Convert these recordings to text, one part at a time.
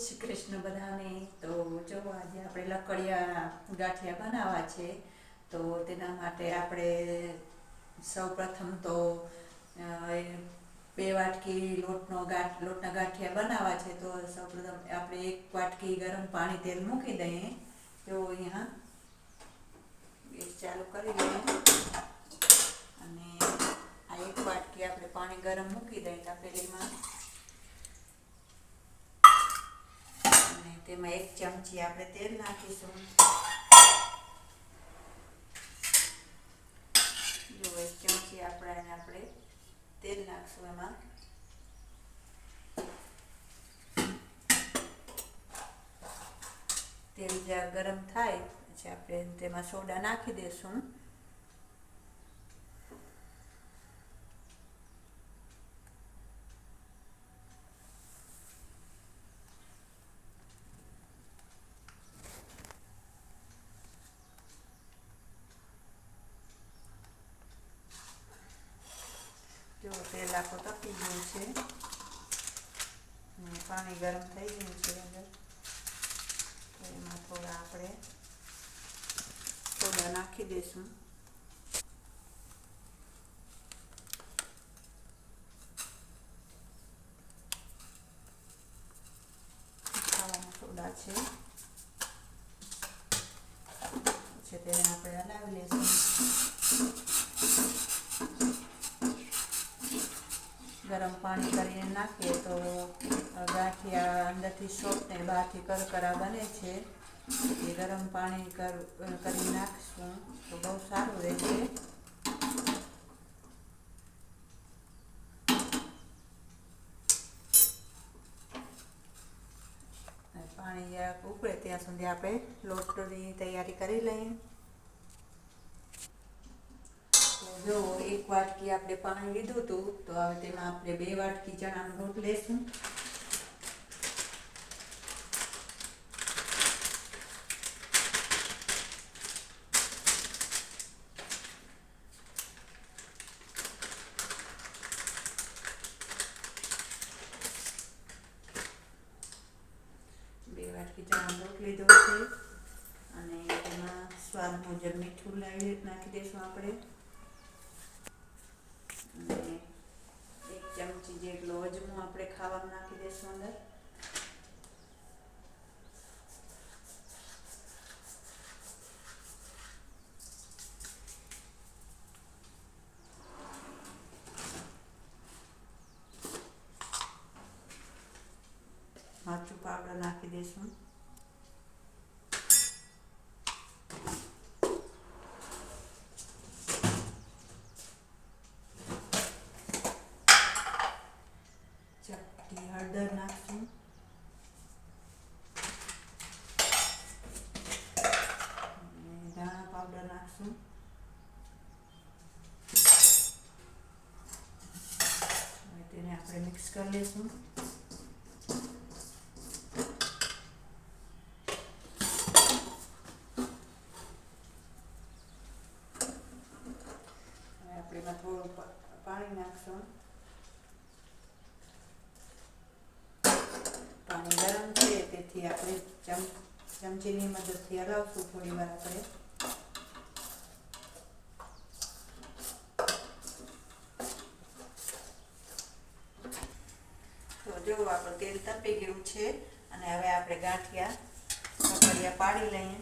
શ્રી કૃષ્ણ બધાને. તો જો આજે આપણે લકડિયા ગાંઠિયા બનાવવા છે, તો તેના માટે આપણે સૌ પ્રથમ તો બે વાટકી લોટનો ગાંઠ, લોટના ગાંઠિયા બનાવવા છે, તો સૌ પ્રથમ આપણે એક વાટકી ગરમ પાણી તેલ મૂકી દઈએ. તો અહીંયા ગેસ ચાલુ કરી દઈએ અને આ એક વાટકી આપણે પાણી ગરમ મૂકી દઈએ. તપેલીમાં તેમાં એક ચમચી આપણે તેલ નાખીશું. જો એક ચમચી આપણે એને આપણે તેલ નાખશું એમાં. તેલ જ્યાં ગરમ થાય, પછી આપણે તેમાં સોડા નાખી દઈશું જો તેલ તો તપી ગયું છે. પાણી ગરમ થઈ ગયું છે અંદર. એમાં થોડા આપણે થોડા નાખી દઈશું. સોડા છે. તેને આપણે હલાવી લઈશું. ગરમ પાણી કરીને નાખીએ તો ગાંઠિયા અંદરથી સોફ્ટ ને બહારથી કરકરા બને છે. એ ગરમ પાણી કર નાખશું તો બહુ સારું રહેશે. પાણી ઉકળે ત્યાં સુધી આપણે લોટની તૈયારી કરી લઈએ તો જો એક વાટકી આપણે પાણી લીધું હતું, તો હવે તેમાં આપણે બે વાટકી ચણાનો લોટ લેશું. બે વાટકી ચણાનો લોટ લીધો છે. અને એમાં સ્વાદ મુજબ મીઠું લાવી નાખી દઈશું આપણે. અને એક ચમચી જેટલો અજમો આપણે ખાવામાં નાખી દઈશું અંદર. મરચું પાવડર નાખી દઈશું ચપટી હળદર નાખશું અને ધાણા પાવડર નાખશું તેને આપણે મિક્સ કરી લઈશું. આપણે એમાં થોડું પાણી નાખશું. પાણી ગરમ છે તેથી આપણે ચમ, ચમચીની મદદથી હલાવશું થોડી વાર આપણે તો જો આપણું તેલ તપી ગયું છે અને હવે આપણે ગાંઠિયા, કકડિયા પાડી લઈએ.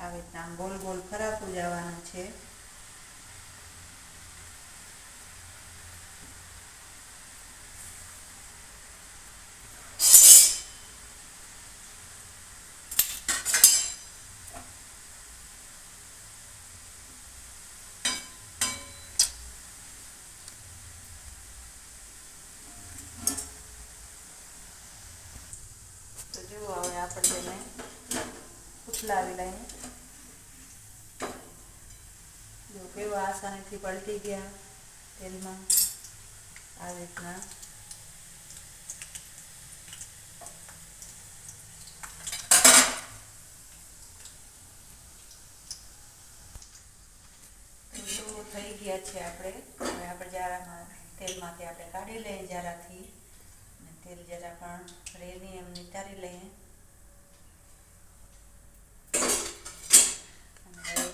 આવી રીતના આમ ગોલ ગોલ ફરાતું જવાનું છે. તો જુઓ હવે આપણે તેને ઉથલાવી લઈએ જો કેવા આસાનીથી પલટી ગયા તેલમાં આવી રીતના તો જો થઈ ગયા છે આપણે હવે આપણે જારામાં તેલમાંથી આપણે કાઢી લઈએ જારાથી અને તેલ જરા પણ નહીં એમ નિતારી લઈએ. અને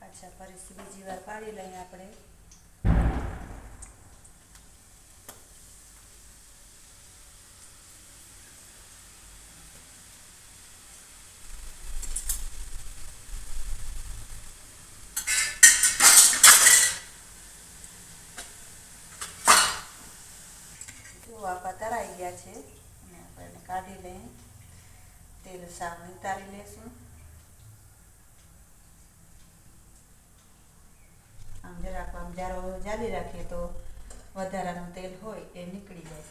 પાછા ફરીથી બીજી વાર પાડી લઈએ આપણે. જો આપા તરાઈ ગયા છે. અને આપણે કાઢી લઈએ તેલ સાવ ઉતારી લેશું. આમ જરાક આમ જારો જાળી રાખીએ તો વધારાનું તેલ હોય એ નીકળી જાય.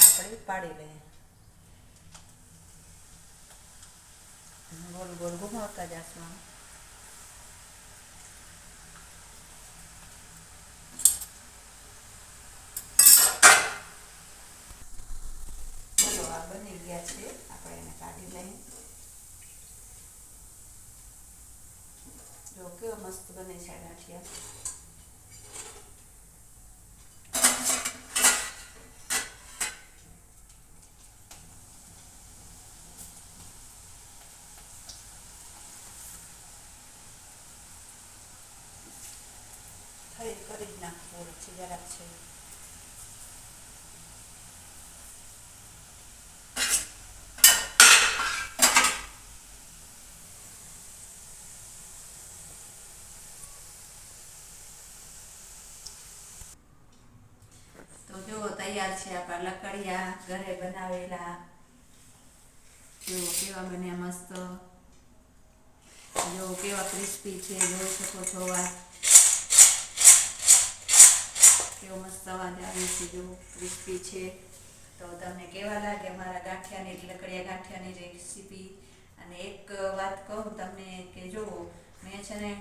આપણે પાડી લઈએ. ગોલ ગોલ ઘુમાવતા જશું આમ ચલો આ બની ગયા છે આપણે એને કાઢી લઈએ જો કેવો મસ્ત બને છે આ ગાંઠિયા થઈ કરી જ નાખવું છે જરાક છે તો જો તૈયાર છે આપણા લકડિયા ઘરે બનાવેલા. જો કેવા બન્યા મસ્ત. જો કેવા ક્રિસ્પી છે, જોઈ શકો છો વાત કેવો મસ્ત અવાજ આવે છે, જો ક્રિસ્પી છે. તો તમને કેવા લાગે મારા ગાંઠિયાની લકડિયા ગાંઠિયાની રેસીપી? અને એક વાત કહું તમને કે જો મેં છે ને,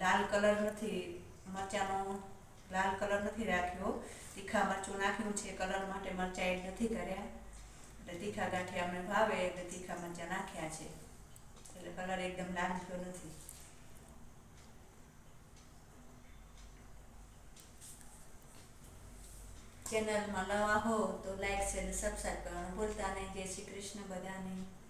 લાલ કલર નથી, મરચાંનો લાલ કલર નથી રાખ્યો. તીખા મરચું નાખ્યું છે, કલર માટે મરચાં એડ નથી કર્યા. એટલે તીખા ગાંઠિયા અમને ભાવે, એટલે તીખા મરચાં નાખ્યા છે. એટલે કલર એકદમ લાલ થયો નથી. ચેનલમાં નવા હો તો લાઈક અને સબસ્ક્રાઈબ કરવાનું ભૂલતા નહીં. જય શ્રી કૃષ્ણ બધાને.